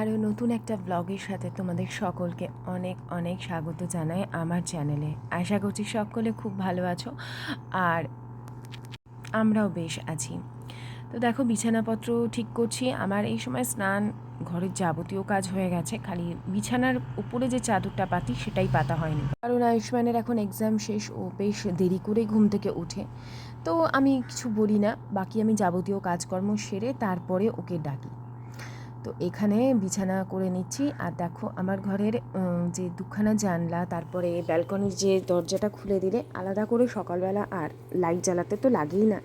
আরও নতুন একটা ব্লগের সাথে তোমাদের সকলকে অনেক অনেক স্বাগত জানাই আমার চ্যানেলে আশা করছি সকলে খুব ভালো আছো আর আমরাও বেশ আছি। তো দেখো, বিছানাপত্র ঠিক করছি। আমার এই সময় স্নান ঘরের যাবতীয় কাজ হয়ে গেছে। খালি বিছানার উপরে যে চাদরটা পাতি, সেটাই পাতা হয়নি। কারণ আয়ুষ্মানের এখন এক্সাম শেষ, ও বেশ দেরি করে ঘুম থেকে ওঠে। তো আমি কিছু বলি না। বাকি আমি যাবতীয় কাজকর্ম সেরে তারপরে ওকে ডাকি। তো এখানে বিছানা করে নিচ্ছি। আর দেখো আমার ঘরের যে দুখানা জানলা, তারপরে ব্যালকনির যে দরজাটা খুলে দিলে আলাদা করে সকালবেলা আর লাইট জ্বালাতে তো লাগেই না।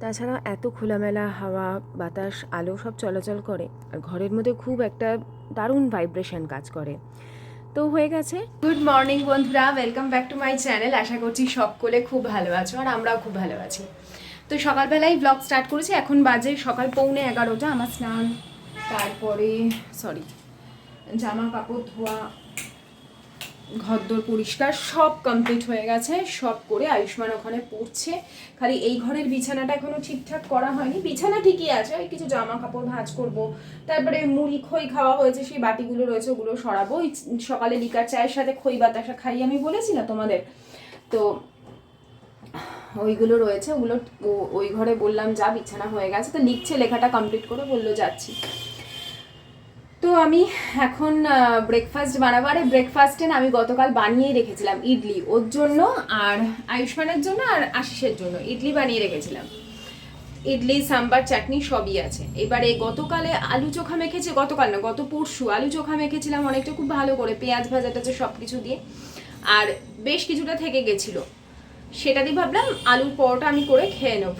তাছাড়া এত খোলামেলা হাওয়া, বাতাস, আলো সব চলাচল করে। আর ঘরের মধ্যে খুব একটা দারুণ ভাইব্রেশন কাজ করে। তো হয়ে গেছে। গুড মর্নিং বন্ধুরা welcome back to my channel আশা করছি সকলে খুব ভালো আছো আর আমরাও খুব ভালো আছি। তো সকালবেলায় ব্লগ স্টার্ট করেছি। এখন বাজে সকাল পৌনে এগারোটা। আমার স্নান তারপরে সরি জামা কাপড় ধোয়া, ঘরদোর পরিষ্কার সব কমপ্লিট হয়ে গেছে, সব করে আয়ুষ্মান ওখানে পড়ছে। খালি এই ঘরের বিছানাটা এখনও ঠিকঠাক করা হয়নি। বিছানা ঠিকই আছে, ওই কিছু জামা কাপড় ভাঁজ করব। তারপরে মুড়ি, খই খাওয়া হয়েছে, সেই বাটিগুলো রয়েছে, ওগুলো সরাবো। ওই সকালে লিকার চায়ের সাথে খই বাতাসা খাই। আমি বলেছি না তোমাদের? তো ওইগুলো রয়েছে, ওগুলো ওই ঘরে বললাম, যা বিছানা হয়ে গেছে। তো লিখছে, লেখাটা কমপ্লিট করে বলল, যাচ্ছি। আমি এখন ব্রেকফাস্ট বানাবো। আরে ব্রেকফাস্টে না আমি গতকাল বানিয়েই রেখেছিলাম ইডলি। ওর জন্য আর আয়ুষ্মানের জন্য আর আশিসের জন্য ইডলি বানিয়ে রেখেছিলাম। ইডলি, সাম্বার, চাটনি সবই আছে। এবারে গতকালে আলু চোখা মেখেছি, গতকাল না, গত পরশু আলু চোখা মেখেছিলাম অনেকটা, খুব ভালো করে পেঁয়াজ ভাজা টাজা সব কিছু দিয়ে। আর বেশ কিছুটা থেকে গেছিল। সেটা দিয়ে ভাবলাম আলুর পরোটা আমি করে খেয়ে নেব।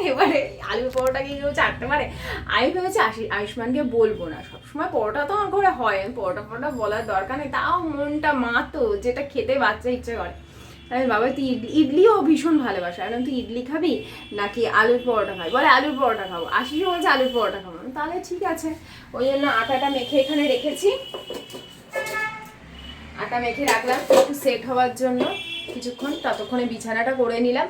এবারে আলুর পরোটা কি কেউ চাটতে পারে। আমি ভেবেছি আশি- আয়ুষ্মানকে বলব না। সবসময় পরোটা তো আমার ঘরে হয়। পরোটা পরোটা বলার দরকার নেই। তাও মনটা মা তো যেটা খেতে বাচ্চা ইচ্ছে করে। আমি, বাবা তুই ইডলি ইডলিও ভীষণ ভালোবাসে। আমি তুই ইডলি খাবি নাকি আলুর পরোটা খাবি? বলে আলুর পরোটা খাব। আশিস বলছে আলুর পরোটা খাব। তাহলে ঠিক আছে। ওই জন্য আটাটা মেখে এখানে রেখেছি। আটা মেখে রাখলাম একটু সেট হওয়ার জন্য। কিছুক্ষণ ততক্ষণে বিছানাটা করে নিলাম।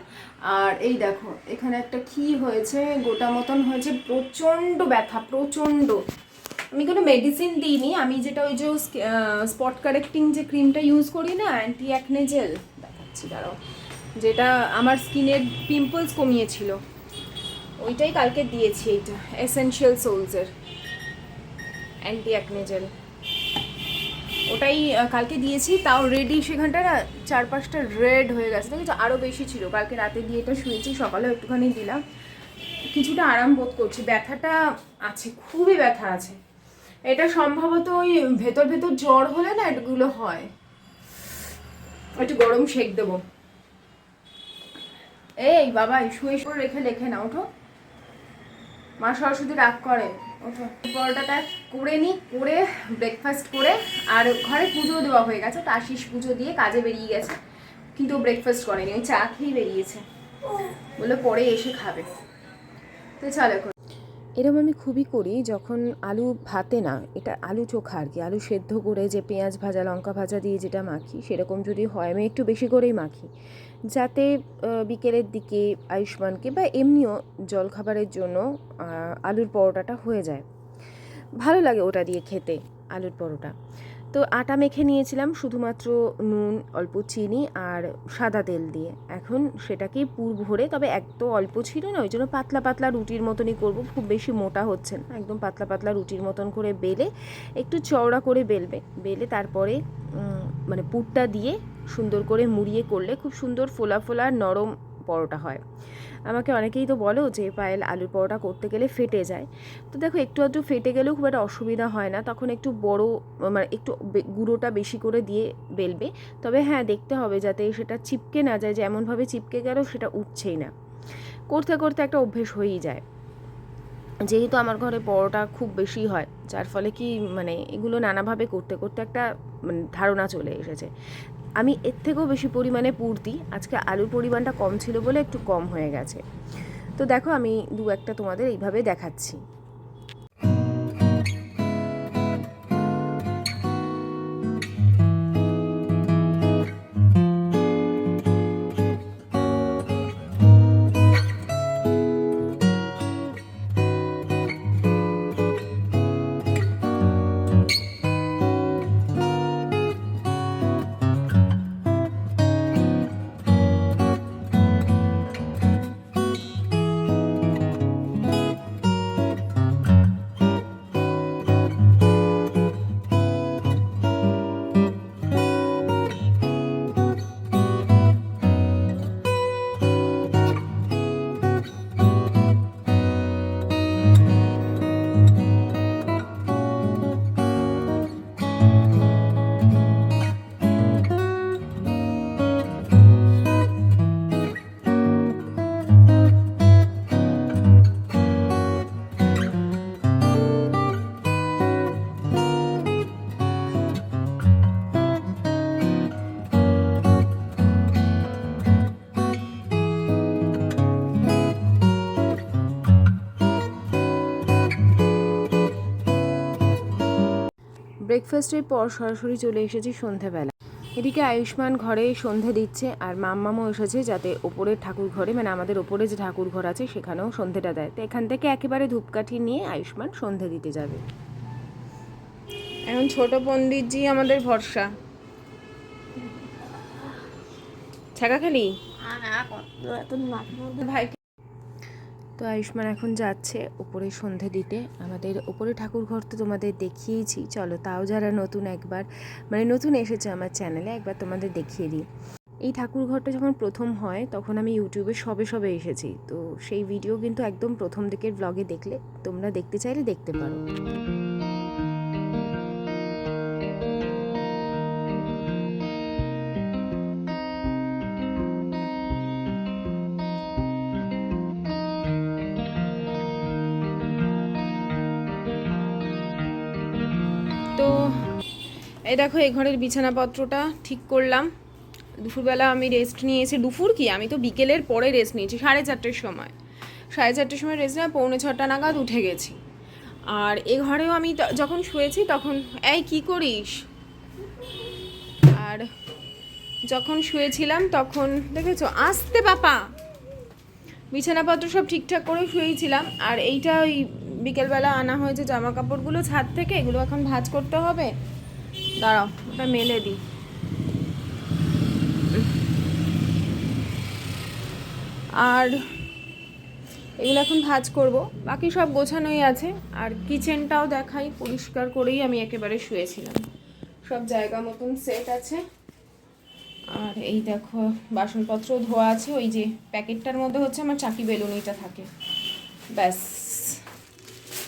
আর এই দেখো, এখানে একটা কি হয়েছে? গোটা মতন হয়েছে, প্রচণ্ড ব্যথা, প্রচণ্ড। আমি কোনো মেডিসিন দিইনি, আমি যেটা ওই যে স্পট কারেক্টিং যে ক্রিমটা ইউজ করি না অ্যান্টি অ্যাকনে জেল দেখাচ্ছি, দাঁড়াও। যেটা আমার স্কিনের পিম্পলস কমিয়েছিল। ওইটাই কালকে দিয়েছি, এইটা এসেনশিয়াল সোলসের অ্যান্টি অ্যাকনে জেল ওটাই কালকে দিয়েছি, তাও রেডি সেখানটা না চার পাঁচটা রেড হয়ে গেছে। দেখেছ? আরও বেশি ছিল। কালকে রাতে দিয়ে এটা শুয়েছি, সকালেও একটুখানি দিলাম। কিছুটা আরাম বোধ করছি। ব্যথাটা আছে, খুবই ব্যথা আছে। এটা সম্ভবত ওই ভেতর ভেতর জ্বর হলে না এগুলো হয়। একটু গরম শেক দেবো। এই বাবা শুয়ে শুয়ে রেখে, লেখে না, ওঠো। মা সরস্বতী রাগ করে। পরোটাটা করে নিই করে ব্রেকফাস্ট করে, আর ঘরে পুজো দেওয়া হয়ে গেছে, তো আশিস পুজো দিয়ে কাজে বেরিয়ে গেছে, কিন্তু ব্রেকফাস্ট করেনি, ওই চা খেয়েই বেরিয়েছে। বলে পরে এসে খাবে। তো চলো এরকম আমি খুবই করি যখন আলু ভাতে না, এটা আলু চোখা আর কি, আলু সেদ্ধ করে যে পেঁয়াজ ভাজা, লঙ্কা ভাজা দিয়ে যেটা মাখি, সেরকম যদি হয়, আমি একটু বেশি করেই মাখি। যাতে বিকেলের দিকে আয়ুষ্মানকে বা এমনিও জলখাবারের জন্য আলুর পরোটাটা হয়ে যায়। ভালো লাগে ওটা দিয়ে খেতে, আলুর পরোটা। তো আটা মেখে নিয়েছিলাম শুধুমাত্র নুন, অল্প চিনি আর সাদা তেল দিয়ে। এখন সেটাকে পুর ভরে, তবে এক তো অল্প ছিল না, ওই জন্য পাতলা পাতলা রুটির মতনই করব, খুব বেশি মোটা হচ্ছে না, একদম পাতলা পাতলা রুটির মতন করে বেলে, একটু চওড়া করে বেলবে, বেলে তারপরে মানে পুরটা দিয়ে সুন্দর করে মুড়িয়ে করলে খুব সুন্দর ফোলা ফোলা নরম পরোটা হয়। আমাকে অনেকেই তো বলো যে পায়েল আলুর পরোটা করতে গেলে ফেটে যায়। তো দেখো একটু আধটু ফেটে গেলেও খুব একটা অসুবিধা হয় না, তখন একটু বড় মানে একটু গুঁড়োটা বেশি করে দিয়ে বেলবে। তবে হ্যাঁ দেখতে হবে যাতে সেটা চিপকে না যায় যে এমনভাবে চিপকে গেল সেটা উঠছেই না। করতে করতে একটা অভ্যেস হয়েই যায়। যেহেতু আমার ঘরে পরোটা খুব বেশি হয়, যার ফলে কি মানে এগুলো নানাভাবে করতে করতে একটা মানে ধারণা চলে এসেছে। আমি এর থেকেও বেশি পরিমাণে পুর দিই, আজকে আলুর পরিমাণটা কম ছিল বলে একটু কম হয়ে গেছে। তো দেখো আমি দু একটা তোমাদের এইভাবে দেখাচ্ছি। ব্রেকফাস্টের পর সরাসরি চলে এসেছি সন্ধেবেলা। এদিকে আয়ুষ্মান ঘরে সন্ধে দিচ্ছে আর মাম্মামও এসেছে যাতে ওপরের ঠাকুর ঘরে মানে আমাদের ওপরে যে ঠাকুর ঘর আছে সেখানেও সন্ধেটা দেয়। তো এখান থেকে একেবারে ধূপকাঠি নিয়ে আয়ুষ্মান সন্ধে দিতে যাবে। এখন ছোট পণ্ডিতজি আমাদের ভরসা। ছাকা খালি? ভাই তো আয়ুষ্মান এখন যাচ্ছে উপরে সন্ধে দিতে। আমাদের ওপরে ঠাকুর ঘর তো তোমাদের দেখিয়েছি। চলো তাও যারা নতুন একবার মানে নতুন এসেছে আমার চ্যানেলে একবার তোমাদের দেখিয়ে দিই। এই ঠাকুর ঘরটা যখন প্রথম হয়, তখন আমি ইউটিউবে সবে সবে এসেছি। তো সেই ভিডিও কিন্তু একদম প্রথম দিকের ব্লগে দেখলে তোমরা দেখতে চাইলে দেখতে পারো। এই দেখো, এই ঘরের বিছানাপত্রটা ঠিক করলাম। দুপুরবেলা আমি রেস্ট নিয়েছি। দুপুর কি? আমি তো বিকেলের পরে রেস্ট নিয়েছি, সাড়ে চারটের সময়। সাড়ে চারটের সময় রেস্ট নেওয়া পৌনে ছটা নাগাদ উঠে গেছি। আর এ ঘরেও আমি যখন শুয়েছি তখন, এই, কি করিস? আর যখন শুয়েছিলাম তখন, দেখেছ? আসতে বাপা! বিছানাপত্র সব ঠিকঠাক করে শুয়েছিলাম। আর এইটা ওই বিকেলবেলা আনা হয়েছে জামা কাপড়গুলো ছাদ থেকে, এগুলো এখন ভাঁজ করতে হবে। দাঁড়াও, ওটা মেলে দিই আর এগুলো এখন ভাঁজ করব। বাকি সব গোছানোই আছে। আর কিচেনটাও দেখাই, পরিষ্কার করেই আমি একেবারে শুয়েছিলাম। সব জায়গা মতন সেট আছে। আর এই দেখো, বাসনপত্র ধোয়া আছে। ওই যে প্যাকেটটার মধ্যে হচ্ছে আমার চাকি বেলুনিটা থাকে। ব্যাস।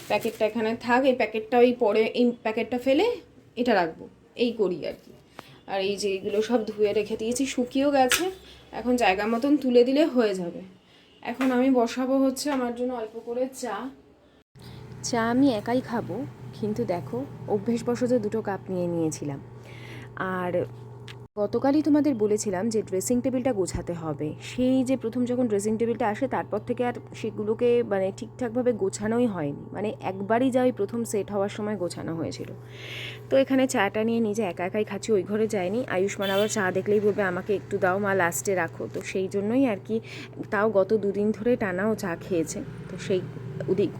প্যাকেটটা এখানে থাক, এই প্যাকেটটা ওই পরে, এই প্যাকেটটা ফেলে এটা রাখব। এই করি আর কি। আর এই যে এগুলো সব ধুয়ে রেখে দিয়েছি, শুকিয়েও গেছে। এখন জায়গা মতন তুলে দিলে হয়ে যাবে। এখন আমি বসাবো হচ্ছে আমার জন্য অল্প করে চা। চা আমি একাই খাব, কিন্তু দেখো অভ্যেসবশত দুটো কাপ নিয়ে নিয়েছিলাম। আর গতকালই তোমাদের বলেছিলাম যে ড্রেসিং টেবিলটা গোছাতে হবে। সেই যে প্রথম যখন ড্রেসিং টেবিলটা আসে, তারপর থেকে আর সেগুলোকে মানে ঠিকঠাকভাবে গোছানোই হয়নি। মানে একবারই যা ওই প্রথম সেট হওয়ার সময় গোছানো হয়েছিল। তো এখানে চাটা নিয়ে নিজে একা একাই খাচ্ছি, ওই ঘরে যায়নি আয়ুষ্মান আবার চা দেখলেই বলবে, আমাকে একটু দাও মা লাস্টে রাখো। তো সেই জন্যই আর কি, তাও গত দুদিন ধরে টানাও চা খেয়েছে। তো সেই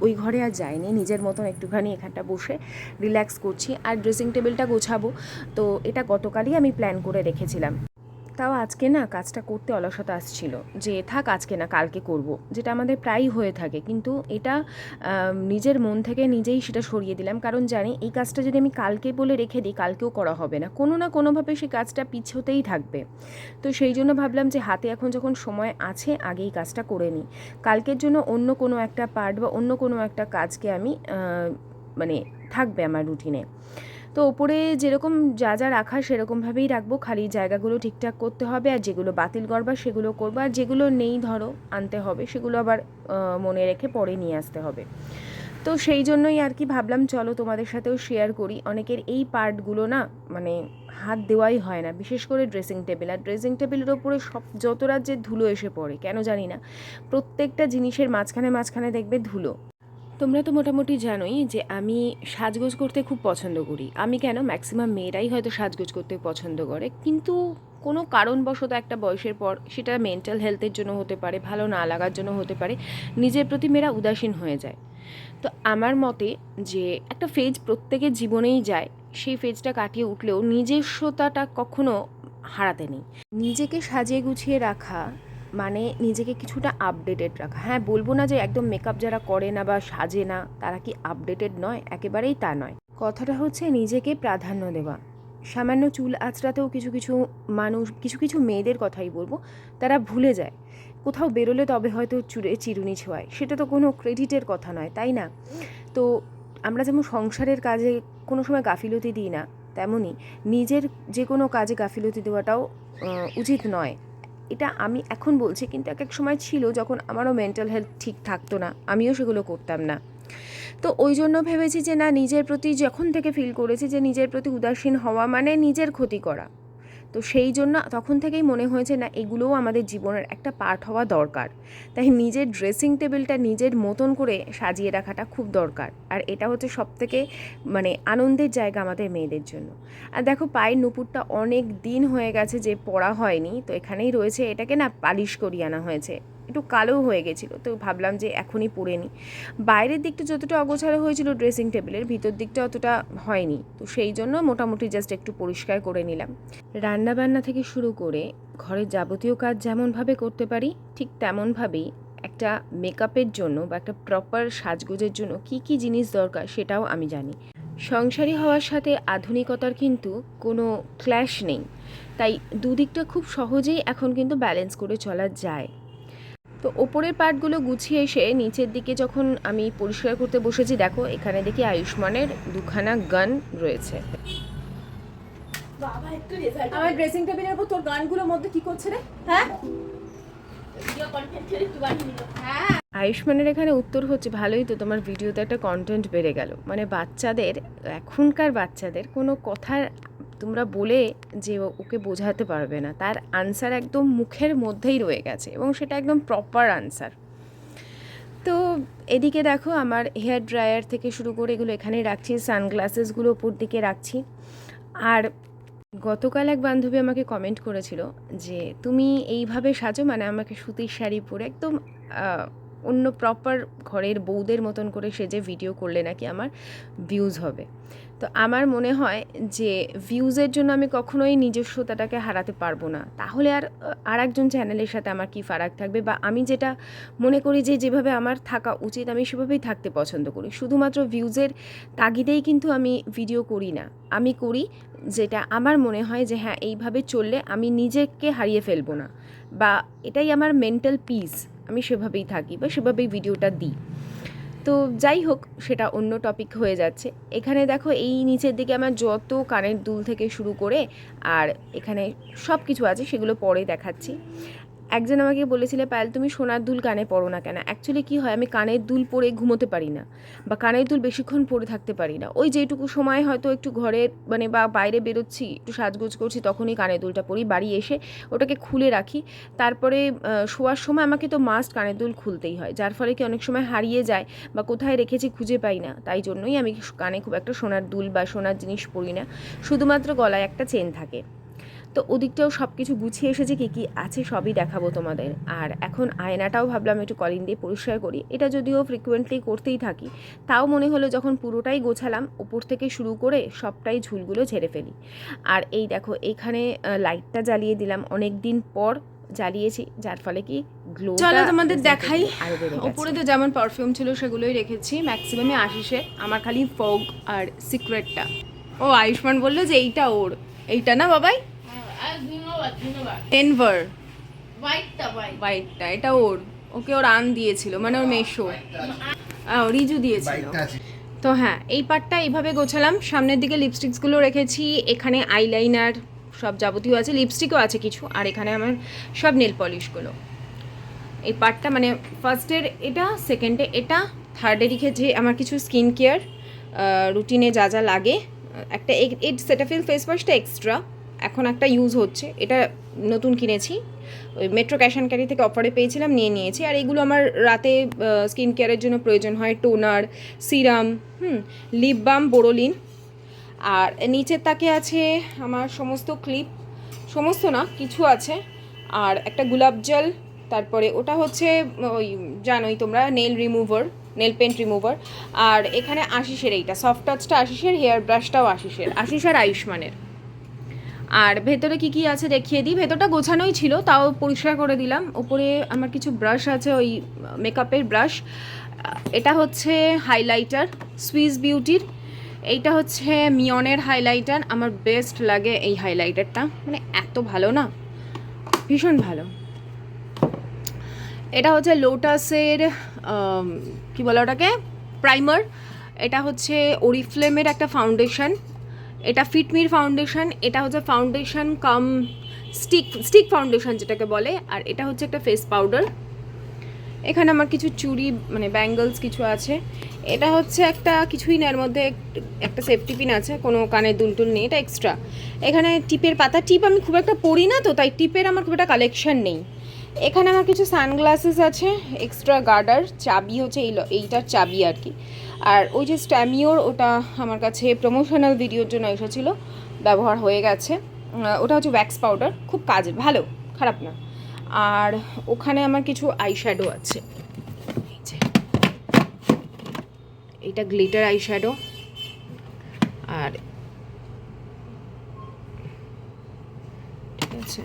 ওই ঘরে আর যায়নি নিজের মতন একটুখানি এখানটা বসে রিল্যাক্স করছি। আর ড্রেসিং টেবিলটা গোছাবো। তো এটা গতকালই আমি প্ল্যান করে রেখেছিলাম। তাও আজকে না কাজটা করতে অলসতা আসছিল। যে থাক আজকে না, কালকে করব। যেটা আমাদের প্রায়ই হয়ে থাকে। কিন্তু এটা নিজের মন থেকে নিজেই সেটা সরিয়ে দিলাম। কারণ জানি এই কাজটা যদি আমি কালকে বলে রেখে দিই, কালকেও করা হবে না। কোনো না কোনোভাবে সেই কাজটা পিছোতেই থাকবে। তো সেই জন্য ভাবলাম যে হাতে এখন যখন সময় আছে, আগেই কাজটা করে নিই। কালকের জন্য অন্য কোনো একটা পার্ট বা অন্য কোনো একটা কাজকে আমি মানে থাকবে আমার রুটিনে। তো ওপরে যেরকম যা যা রাখা সেরকমভাবেই রাখব। খালি জায়গাগুলো ঠিকঠাক করতে হবে আর যেগুলো বাতিল করবার সেগুলো করব। আর যেগুলো নেই ধরো, আনতে হবে সেগুলো আবার মনে রেখে পরে নিয়ে আসতে হবে। তো সেই জন্যই আর কি ভাবলাম, চলো তোমাদের সাথেও শেয়ার করি। অনেকের এই পার্টগুলো না মানে হাত দেওয়াই হয় না। বিশেষ করে ড্রেসিং টেবিল আর ড্রেসিং টেবিলের ওপরে সব, যত রাজ্যের ধুলো এসে পড়ে, কেন জানি না। প্রত্যেকটা জিনিসের মাঝখানে মাঝখানে দেখবে ধুলো। তোমরা তো মোটামুটি জানোই যে আমি সাজগোজ করতে খুব পছন্দ করি। আমি কেন ম্যাক্সিমাম মেয়েরাই হয়তো সাজগোজ করতে পছন্দ করে। কিন্তু কোনো কারণবশত একটা বয়সের পর সেটা মেন্টাল হেলথের জন্য হতে পারে, ভালো না লাগার জন্য হতে পারে, নিজের প্রতি মেয়েরা উদাসীন হয়ে যায়। তো আমার মতে যে একটা ফেজ প্রত্যেকের জীবনেই যায়, সেই ফেজটা কাটিয়ে উঠলেও নিজস্বতাটা কখনো হারাতে নেই। নিজেকে সাজিয়ে গুছিয়ে রাখা মানে নিজেকে কিছুটা আপডেটেড রাখা। হ্যাঁ বলব না যে একদম মেকআপ যারা করে না বা সাজে না, তারা কি আপডেটেড নয়? একেবারেই তা নয়। কথাটা হচ্ছে নিজেকে প্রাধান্য দেওয়া। সামান্য চুল আঁচড়াতেও কিছু কিছু মানুষ, কিছু কিছু মেয়েদের কথাই বলব, তারা ভুলে যায়। কোথাও বেরোলে তবে হয়তো চুড়ে চিরুনি ছোঁয়ায়। সেটা তো কোনো ক্রেডিটের কথা নয়, তাই না? তো আমরা যেমন সংসারের কাজে কোনো সময় গাফিলতি দিই না, তেমনই নিজের যে কোনো কাজে গাফিলতি দেওয়াটাও উচিত নয়। এটা আমি এখন বলছি, কিন্তু এক এক সময় ছিল যখন আমারও মেন্টাল হেলথ ঠিক থাকতো না, আমিও সেগুলো করতাম না। তো ওই জন্য ভেবেছি যে না, নিজের প্রতি যখন থেকে ফিল করেছি যে নিজের প্রতি উদাসীন হওয়া মানে নিজের ক্ষতি করা। তো সেই জন্য তখন থেকেই মনে হয়েছে, না, এগুলোও আমাদের জীবনের একটা পার্ট হওয়া দরকার। তাই নিজের ড্রেসিং টেবিলটা নিজের মতন করে সাজিয়ে রাখাটা খুব দরকার। আর এটা হচ্ছে সব থেকে মানে আনন্দের জায়গা আমাদের মেয়েদের জন্য। আর দেখো, পায়ের নুপুরটা অনেক দিন হয়ে গেছে যে পড়া হয়নি, তো এখানেই রয়েছে, এটাকে না, পালিশ করিয়ে আনা হয়েছে। একটু কালো হয়ে গেছিল, তো ভাবলাম যে এখনই পরে নিই। বাইরের দিকটা যতটা অগোছালো হয়েছিল ড্রেসিং টেবিলের ভিতর দিকটা অতটা হয়নি। তো সেই জন্য মোটামুটি জাস্ট একটু পরিষ্কার করে নিলাম। রান্নাবান্না থেকে শুরু করে ঘরের যাবতীয় কাজ যেমনভাবে করতে পারি, ঠিক তেমনভাবেই একটা মেকআপের জন্য বা একটা প্রপার সাজগোজের জন্য কি কি জিনিস দরকার সেটাও আমি জানি। সংসারী হওয়ার সাথে আধুনিকতার কিন্তু কোনো ক্ল্যাশ নেই। তাই দুদিকটা খুব সহজেই এখন কিন্তু ব্যালেন্স করে চলা যায়। তো ওপরের পার্টগুলো গুছিয়ে এসে নিচের দিকে যখন আমি পরিষ্কার করতে বসেছি দেখো এখানে দেখি আয়ুষ্মানের দুখানা গান রয়েছে। আমার ড্রেসিং টেবিলের উপর তোর গানগুলোর মধ্যে কি করছে রে? হ্যাঁ? হ্যাঁ। আয়ুষ্মানের এখানে উত্তর হচ্ছে ভালোই তো তোমার ভিডিওতে একটা কন্টেন্ট বেড়ে গেল। মানে বাচ্চাদের এখনকার বাচ্চাদের কোনো কথার তোমরা বলে যে ওকে বোঝাতে পারবে না। তার আনসার একদম মুখের মধ্যেই রয়ে গেছে এবং সেটা একদম প্রপার আনসার তো এদিকে দেখো আমার হেয়ার ড্রায়ার থেকে শুরু করে এগুলো এখানে রাখছি সানগ্লাসেসগুলো ওপর দিকে রাখছি। আর গতকাল এক বান্ধবী আমাকে কমেন্ট করেছিল যে, তুমি এইভাবে সাজো? মানে আমাকে সুতির শাড়ি পরে একদম অন্য প্রপার ঘরের বউদের মতন করে সেজে ভিডিও করলে নাকি আমার ভিউজ হবে। তো আমার মনে হয় যে ভিউজের জন্য আমি কখনোই নিজস্বতাটাকে হারাতে পারব না। তাহলে আর আর একজন চ্যানেলের সাথে আমার কি ফারাক থাকবে? বা আমি যেটা মনে করি যে যেভাবে আমার থাকা উচিত, আমি সেভাবেই থাকতে পছন্দ করি। শুধুমাত্র ভিউজের তাগিদেই কিন্তু আমি ভিডিও করি না। আমি করি যেটা আমার মনে হয় যে হ্যাঁ এইভাবে চললে আমি নিজেকে হারিয়ে ফেলব না। বা এটাই আমার মেন্টাল পিস আমি সেভাবেই থাকি বা সেভাবেই ভিডিওটা দিই। তো যাই হোক, সেটা অন্য টপিক হয়ে যাচ্ছে। এখানে দেখো, এই নিচের দিকে আমার যত কানের দুল থেকে শুরু করে আর এখানে সব কিছু আছে, সেগুলো পরে দেখাচ্ছি। একজন আমাকে বলেছিলে, পায়েল, তুমি সোনার দুল কানে পরো না কেন? অ্যাকচুয়ালি কী হয়, আমি কানের দুল পরে ঘুমোতে পারি না বা কানের দুল বেশিক্ষণ পরে থাকতে পারি না। ওই যেটুকু সময় হয়তো একটু ঘরে মানে বা বাইরে বেরোচ্ছি, একটু সাজগোজ করছি, তখনই কানের দুলটা পরি, বাড়ি এসে ওটাকে খুলে রাখি। তারপরে শোয়ার সময় আমাকে তো মাস্ট কানের দুল খুলতেই হয়, যার ফলে কি অনেক সময় হারিয়ে যায় বা কোথায় রেখেছি খুঁজে পাই না। তাই জন্যই আমি কানে খুব একটা সোনার দুল বা সোনার জিনিস পরি না। শুধুমাত্র গলায় একটা চেন থাকে। তো ওদিকটাও সব কিছু গুছিয়ে এসেছে কী কী আছে সবই দেখাবো তোমাদের। আর এখন আয়নাটাও ভাবলাম একটু কলিন দিয়ে পরিষ্কার করি। এটা যদিও ফ্রিকুয়েন্টলি করতেই থাকি তাও মনে হলো যখন পুরোটাই গোছালাম উপর থেকে শুরু করে সবটাই ঝুলগুলো ঝেড়ে ফেলি। আর এই দেখো এখানে লাইটটা জ্বালিয়ে দিলাম। অনেক দিন পর জ্বালিয়েছি যার ফলে কি গ্লো চলো তোমাদের দেখাই। ওপরে তো যেমন পারফিউম ছিল সেগুলোই রেখেছি। ম্যাক্সিমামই আশিসে আমার খালি ফগ আর সিক্রেটটা ও আয়ুষ্মান বলল যে এইটা ওর। এইটা না বাবাই? টেনভার হোয়াইটটা হোয়াইট এটা ওর। ওকে ওর আন দিয়েছিল মানে ওর মেশো। রিজু দিয়েছিল। তো হ্যাঁ এই পার্টটা এইভাবে গোছালাম। সামনের দিকে লিপস্টিক্সগুলো রেখেছি এখানে আইলাইনার সব যাবতীয় আছে। লিপস্টিকও আছে কিছু আর এখানে আমার সব নেল পলিশগুলো এই পার্টটা মানে ফার্স্টের এটা সেকেন্ডে এটা থার্ডে রেখেছি আমার কিছু স্কিন কেয়ার রুটিনে যা যা লাগে। একটা এই সেটাফিল ফেস ওয়াশটা এক্সট্রা এখন একটা ইউজ হচ্ছে। এটা নতুন কিনেছি। ওই মেট্রো ক্যাশ অ্যান্ড ক্যারি থেকে অফারে পেয়েছিলাম, নিয়ে নিয়েছি। আর এগুলো আমার রাতে স্কিন কেয়ারের জন্য প্রয়োজন হয়। টোনার সিরাম হুম লিপ বাম বোরোলিন আর নিচের তাকে আছে আমার সমস্ত ক্লিপ সমস্ত না, কিছু আছে। আর একটা গোলাপ জল তারপরে ওটা হচ্ছে, ওই জানোই তোমরা nail remover nail paint remover আর এখানে আশিসের এইটা সফট টাচটা আশিসের হেয়ার ব্রাশটাও আশিসের। আশিস আর আয়ুষ্মানের। আর ভেতরে কি কি আছে দেখিয়ে দিই। ভেতরটা গোছানোই ছিল, তাও পরিষ্কার করে দিলাম। ওপরে আমার কিছু ব্রাশ আছে, ওই মেকআপের ব্রাশ। এটা হচ্ছে হাইলাইটার সুইস বিউটির এইটা হচ্ছে মিয়নের হাইলাইটার আমার বেস্ট লাগে এই হাইলাইটারটা মানে এত ভালো না? ভীষণ ভালো। এটা হচ্ছে লোটাসের কি বলে ওটাকে? প্রাইমার এটা হচ্ছে ওরিফ্লেমের একটা ফাউন্ডেশন এটা ফিটমির ফাউন্ডেশন, এটা হচ্ছে foundation cum stick stick foundation যেটাকে বলে, আর এটা হচ্ছে একটা ফেস পাউডার। এখানে আমার কিছু চুড়ি মানে ব্যাঙ্গলস কিছু আছে। এটা হচ্ছে একটা, কিছুই না, এর মধ্যে একটা সেফটি পিন আছে, কোনো কানের দুলটুল নেই, এটা এক্সট্রা এখানে টিপের পাতা, টিপ আমি খুব একটা পরি না তো, তাই টিপের আমার খুব একটা কালেকশন নেই। এখানে আমার কিছু সানগ্লাসেস আছে এক্সট্রা গার্ডার চাবি হচ্ছে এই এইটার চাবি আর কি। আর ওই যে স্ট্যামিওর ওটা আমার কাছে প্রমোশনাল ভিডিওর জন্য এসেছিল, ব্যবহার হয়ে গেছে। ওটা হচ্ছে ওয়্যাক্স পাউডার খুব কাজের ভালো, খারাপ না। আর ওখানে আমার কিছু আইশ্যাডো আছে। এটা গ্লিটার আইশ্যাডো আর ঠিক আছে।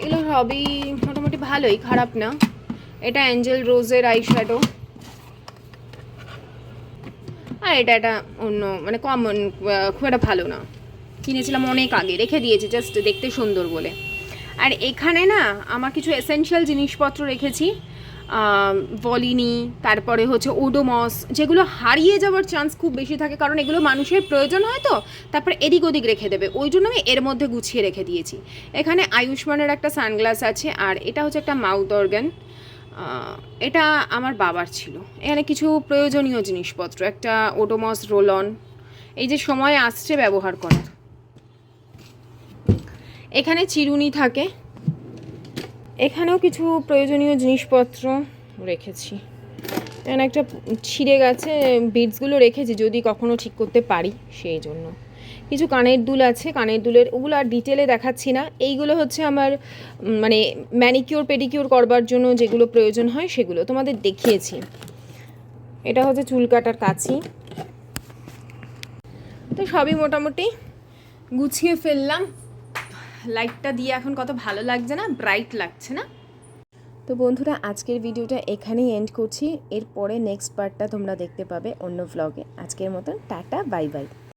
এগুলো সবই মোটামুটি ভালোই, খারাপ না। এটা অ্যাঞ্জেল রোজের আইশ্যাডো আর এটা একটা অন্য মানে কমন খুব একটা ভালো না। কিনেছিলাম অনেক আগে, রেখে দিয়েছি জাস্ট দেখতে সুন্দর বলে। আর এখানে না, আমার কিছু এসেনশিয়াল জিনিসপত্র রেখেছি ভলিনি, তারপরে হচ্ছে ওডোমস, যেগুলো হারিয়ে যাওয়ার চান্স খুব বেশি থাকে, কারণ এগুলো মানুষের প্রয়োজন হয় তো, তারপরে এদিক ওদিক রেখে দেবে। ওই জন্য আমি এর মধ্যে গুছিয়ে রেখে দিয়েছি। এখানে আয়ুষ্মানের একটা সানগ্লাস আছে, আর এটা হচ্ছে একটা মাউথ অর্গান। এটা আমার বাবার ছিল। এখানে কিছু প্রয়োজনীয় জিনিসপত্র, একটা ওডোমস রোল অন এই যে সময় আসছে ব্যবহার করার। এখানে চিরুনি থাকে। এখানেও কিছু প্রয়োজনীয় জিনিসপত্র রেখেছি। এখানে একটা ছিঁড়ে গেছে বিডসগুলো রেখেছি, যদি কখনো ঠিক করতে পারি, সেই জন্য। কিছু কানের দুল আছে, কানের দুলের ওগুলো আর ডিটেলে দেখাচ্ছি না। এইগুলো হচ্ছে আমার মানে ম্যানিকিওর পেডিকিওর করবার জন্য যেগুলো প্রয়োজন হয় সেগুলো তোমাদের দেখিয়েছি। এটা হচ্ছে চুল কাটার কাছি তো সবই মোটামুটি গুছিয়ে ফেললাম। লাইটটা দিয়ে এখন কত ভালো লাগছে না ব্রাইট লাগছে না। তো বন্ধুরা, আজকের ভিডিওটা এখানেই এন্ড করছি। এরপরে নেক্সট পার্টটা তোমরা দেখতে পাবে অন্য ভ্লগে আজকের মতন টাটা বাই বাই